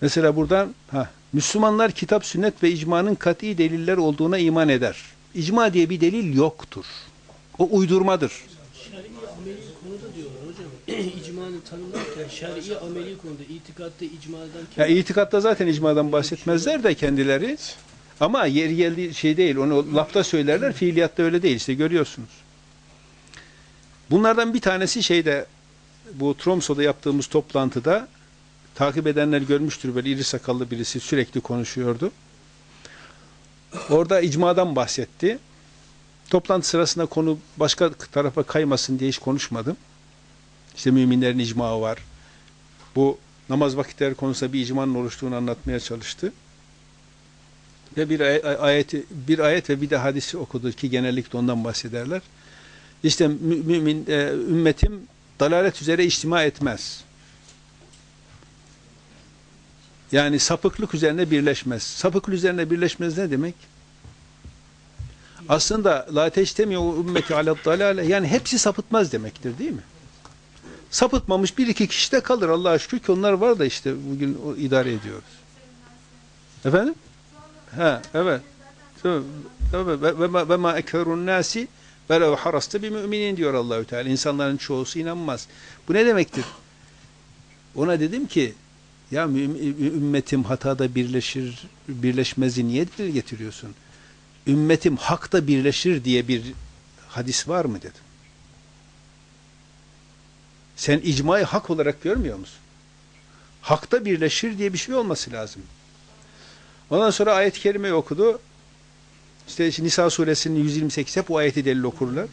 Mesela buradan ha, Müslümanlar kitap, sünnet ve icmanın kat'i deliller olduğuna iman eder. İcma diye bir delil yoktur. O uydurmadır. Şer'i ameli konuda diyorlar hocam. İcmanı tanımlarken şer'i ameli konuda itikatta icmadan Ya itikatta zaten icmadan bahsetmezler de kendileri. Ama yeri geldiği şey değil. Onu lafta söylerler, fiiliyatta öyle değil. İşte görüyorsunuz. Bunlardan bir tanesi şeyde bu Tromso'da yaptığımız toplantıda takip edenler görmüştür böyle iri sakallı birisi sürekli konuşuyordu. Orada icmadan bahsetti. Toplantı sırasında konu başka tarafa kaymasın diye hiç konuşmadım. İşte müminlerin icmağı var. Bu namaz vakitleri konusunda bir icmanın oluştuğunu anlatmaya çalıştı. Ve bir ay- ay- ayeti, bir ayet ve bir de hadisi okudu ki genellikle ondan bahsederler. İşte mü- mümin e, ümmetim dalalet üzere içtima etmez. Yani sapıklık üzerine birleşmez. Sapıklık üzerine birleşmez ne demek? Aslında la teştemiu ümmeti ala dalale yani hepsi sapıtmaz demektir değil mi? Sapıtmamış bir iki kişi de kalır Allah'a şükür ki onlar var da işte bugün o idare ediyoruz. Efendim? Ha, evet. Ve, ma- ekferun nasi velev harasta bir müminin diyor Allahü Teala. İnsanların çoğusu inanmaz. Bu ne demektir? Ona dedim ki ya ümmetim hatada birleşir, birleşmezi niye getiriyorsun? Ümmetim hakta birleşir diye bir hadis var mı dedim. Sen icmayı hak olarak görmüyor musun? Hakta birleşir diye bir şey olması lazım. Ondan sonra ayet-i kerimeyi okudu. İşte Nisa suresinin 128 hep bu ayeti delil okurlar.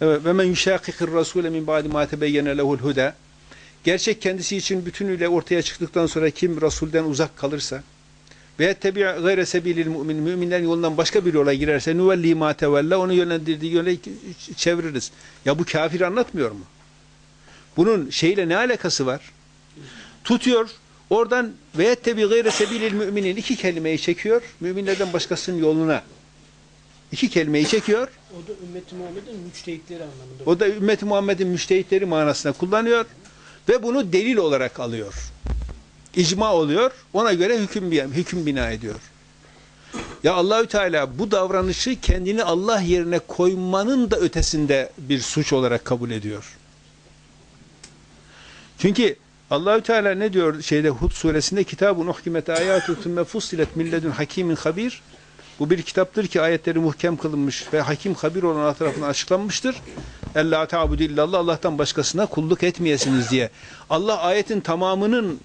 Evet, ve men yuşakikir rasule min ba'di ma tebeyyene lehul huda. Gerçek kendisi için bütünüyle ortaya çıktıktan sonra kim Rasulden uzak kalırsa ve ettebi gayre sebilil mümin müminlerin yolundan başka bir yola girerse nuvelli ma tevella onu yönlendirdiği yöne çeviririz. Ya bu kafir anlatmıyor mu? Bunun şeyle ne alakası var? Tutuyor oradan ve ettebi gayre sebilil müminin iki kelimeyi çekiyor. Müminlerden başkasının yoluna. iki kelimeyi çekiyor. O da ümmeti Muhammed'in müçtehitleri anlamında. O da ümmeti Muhammed'in müştehitleri manasına kullanıyor ve bunu delil olarak alıyor. İcma oluyor. Ona göre hüküm hüküm bina ediyor. Ya Allahü Teala bu davranışı kendini Allah yerine koymanın da ötesinde bir suç olarak kabul ediyor. Çünkü Allahü Teala ne diyor şeyde Hud suresinde kitabun uhkimet ayatu thumme fussilet min ledun hakimin habir. Bu bir kitaptır ki ayetleri muhkem kılınmış ve hakim habir olan Allah tarafından açıklanmıştır. Ella ta'budu illallah Allah'tan başkasına kulluk etmeyesiniz diye. Allah ayetin tamamının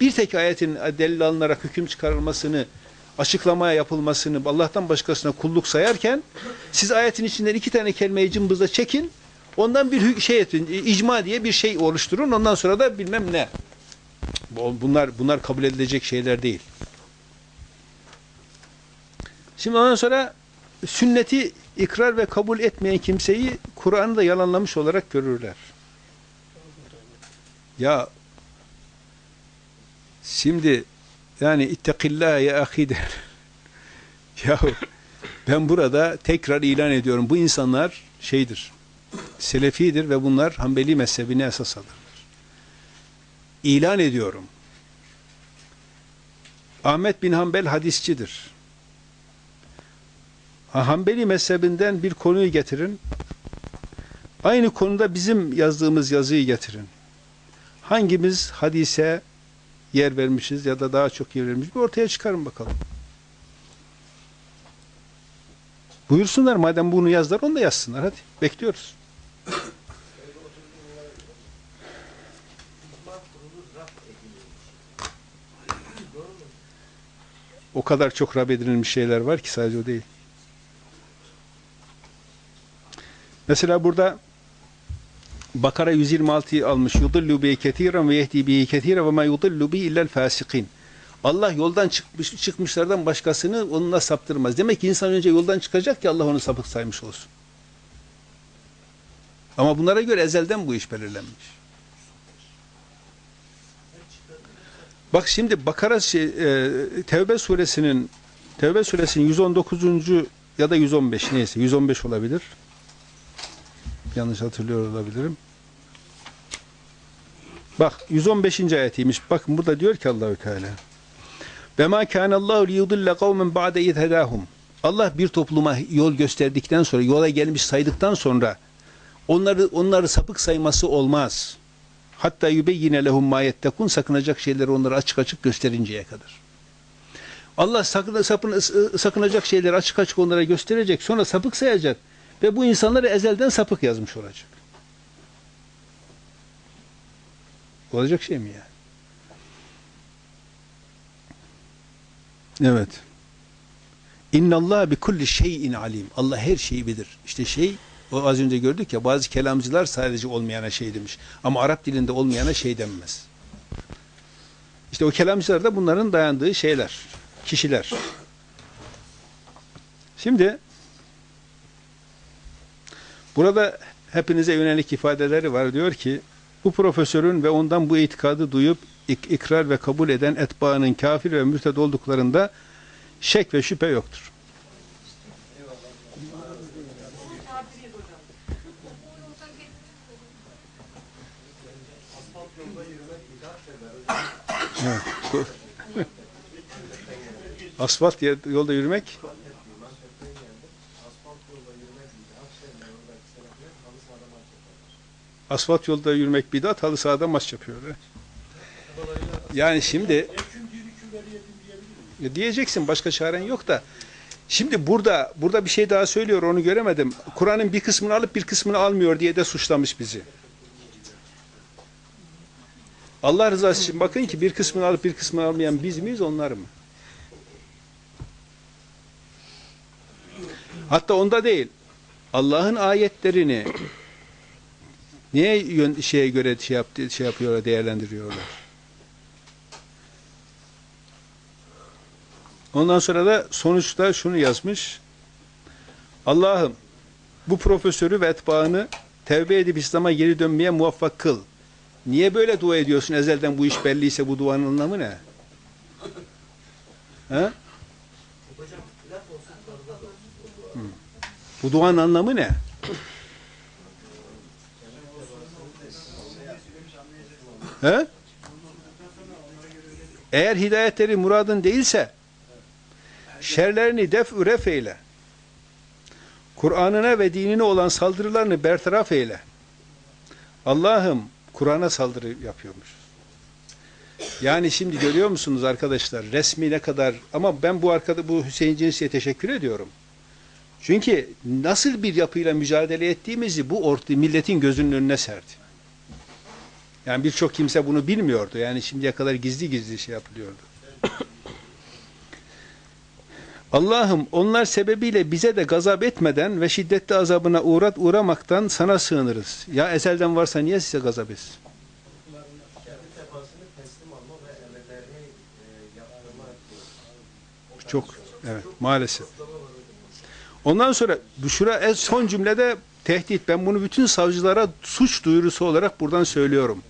bir tek ayetin delil alınarak hüküm çıkarılmasını açıklamaya yapılmasını Allah'tan başkasına kulluk sayarken siz ayetin içinden iki tane kelimeyi cımbızla çekin ondan bir şey etin, icma diye bir şey oluşturun ondan sonra da bilmem ne. Bu- Bunlar bunlar kabul edilecek şeyler değil. Şimdi ondan sonra sünneti ikrar ve kabul etmeyen kimseyi Kur'an'ı da yalanlamış olarak görürler. Ya şimdi yani ittekillâhe ya ahi der. ya ben burada tekrar ilan ediyorum. Bu insanlar şeydir. Selefidir ve bunlar Hanbeli mezhebine esas alırlar. İlan ediyorum. Ahmet bin Hanbel hadisçidir. Hanbeli mezhebinden bir konuyu getirin. Aynı konuda bizim yazdığımız yazıyı getirin. Hangimiz hadise yer vermişiz ya da daha çok yer vermiş bir ortaya çıkarın bakalım. Buyursunlar madem bunu yazdılar onu da yazsınlar hadi. Bekliyoruz. O kadar çok rab edilmiş şeyler var ki sadece o değil. Mesela burada Bakara 126'yı almış. Yudillu bi ketiren ve yehdi bi ketire ve ma yudillu bi illel fasikin. Allah yoldan çıkmış, çıkmışlardan başkasını onunla saptırmaz. Demek ki insan önce yoldan çıkacak ki Allah onu sapık saymış olsun. Ama bunlara göre ezelden bu iş belirlenmiş. Bak şimdi Bakara şey, e, Tevbe suresinin Tevbe suresinin 119. ya da 115 neyse 115 olabilir. Yanlış hatırlıyor olabilirim. Bak 115. ayetiymiş. Bakın burada diyor ki Allahü Teala. Ve ma kana Allahu liyudille kavmen ba'de iz hedahum. Allah bir topluma yol gösterdikten sonra, yola gelmiş saydıktan sonra onları onları sapık sayması olmaz. Hatta yübeyyine lehum ma yettekun sakınacak şeyleri onlara açık açık gösterinceye kadar. Allah sakın, sapın, sakınacak şeyleri açık açık onlara gösterecek, sonra sapık sayacak ve bu insanları ezelden sapık yazmış olacak. Olacak şey mi yani? Evet. İnna Allah bi kulli şeyin alim. Allah her şeyi bilir. İşte şey o az önce gördük ya bazı kelamcılar sadece olmayana şey demiş. Ama Arap dilinde olmayana şey denmez. İşte o kelamcılar da bunların dayandığı şeyler, kişiler. Şimdi burada hepinize yönelik ifadeleri var. Diyor ki bu profesörün ve ondan bu itikadı duyup ik- ikrar ve kabul eden etbaının kafir ve mürted olduklarında şek ve şüphe yoktur. Asfalt yolda yürümek asfalt yolda yürümek bidat, halı sahada maç yapıyor. he. Yani şimdi diyeceksin başka çaren yok da şimdi burada burada bir şey daha söylüyor onu göremedim. Kur'an'ın bir kısmını alıp bir kısmını almıyor diye de suçlamış bizi. Allah rızası için bakın ki bir kısmını alıp bir kısmını almayan biz miyiz onlar mı? Hatta onda değil. Allah'ın ayetlerini Niye yön, şeye göre şey yaptı şey yapıyorlar, değerlendiriyorlar? Ondan sonra da sonuçta şunu yazmış. Allah'ım bu profesörü ve etbaını tevbe edip İslam'a geri dönmeye muvaffak kıl. Niye böyle dua ediyorsun? Ezelden bu iş belliyse bu duanın anlamı ne? He? Bu duanın anlamı ne? He? Eğer hidayetleri muradın değilse şerlerini def üref eyle. Kur'an'ına ve dinine olan saldırılarını bertaraf eyle. Allah'ım Kur'an'a saldırı yapıyormuş. Yani şimdi görüyor musunuz arkadaşlar resmi ne kadar ama ben bu arkada bu Hüseyin Cins'e teşekkür ediyorum. Çünkü nasıl bir yapıyla mücadele ettiğimizi bu orta milletin gözünün önüne serdi. Yani birçok kimse bunu bilmiyordu. Yani şimdiye kadar gizli gizli şey yapılıyordu. Allah'ım onlar sebebiyle bize de gazap etmeden ve şiddetli azabına uğrat uğramaktan sana sığınırız. Ya ezelden varsa niye size gazap etsin? Çok, evet maalesef. Ondan sonra bu şura en son cümlede tehdit. Ben bunu bütün savcılara suç duyurusu olarak buradan söylüyorum.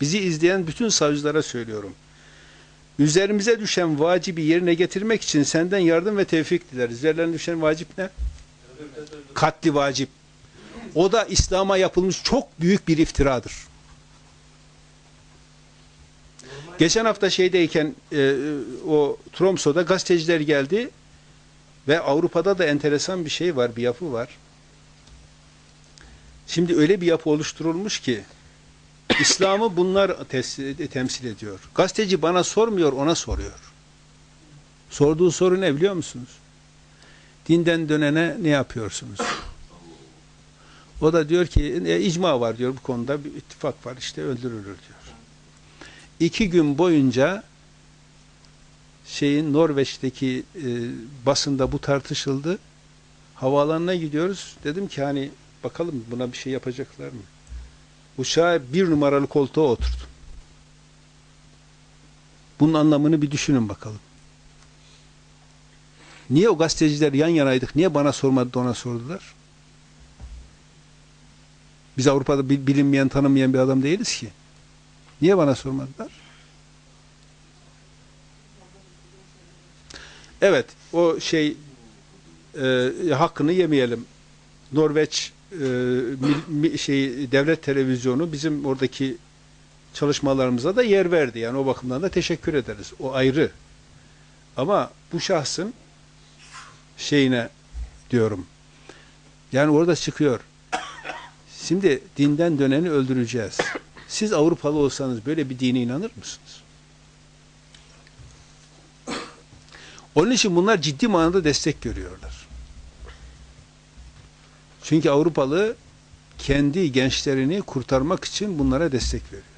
Bizi izleyen bütün savcılara söylüyorum. Üzerimize düşen vacibi yerine getirmek için senden yardım ve tevfik dileriz. Üzerlerine düşen vacip ne? Katli vacip. O da İslam'a yapılmış çok büyük bir iftiradır. Geçen hafta şeydeyken e, o Tromso'da gazeteciler geldi ve Avrupa'da da enteresan bir şey var, bir yapı var. Şimdi öyle bir yapı oluşturulmuş ki İslam'ı bunlar temsil ediyor. Gazeteci bana sormuyor, ona soruyor. Sorduğu soru ne biliyor musunuz? Dinden dönene ne yapıyorsunuz? O da diyor ki e, icma var diyor bu konuda bir ittifak var işte öldürülür diyor. İki gün boyunca şeyin Norveç'teki e, basında bu tartışıldı. Havaalanına gidiyoruz. Dedim ki hani bakalım buna bir şey yapacaklar mı? Uçağa bir numaralı koltuğa oturdum. Bunun anlamını bir düşünün bakalım. Niye o gazeteciler yan yanaydık? Niye bana sormadı da ona sordular? Biz Avrupa'da bil- bilinmeyen, tanınmayan bir adam değiliz ki. Niye bana sormadılar? Evet, o şey e, hakkını yemeyelim. Norveç e, şey devlet televizyonu bizim oradaki çalışmalarımıza da yer verdi. Yani o bakımdan da teşekkür ederiz. O ayrı. Ama bu şahsın şeyine diyorum. Yani orada çıkıyor. Şimdi dinden döneni öldüreceğiz. Siz Avrupalı olsanız böyle bir dine inanır mısınız? Onun için bunlar ciddi manada destek görüyorlar. Çünkü Avrupalı kendi gençlerini kurtarmak için bunlara destek veriyor.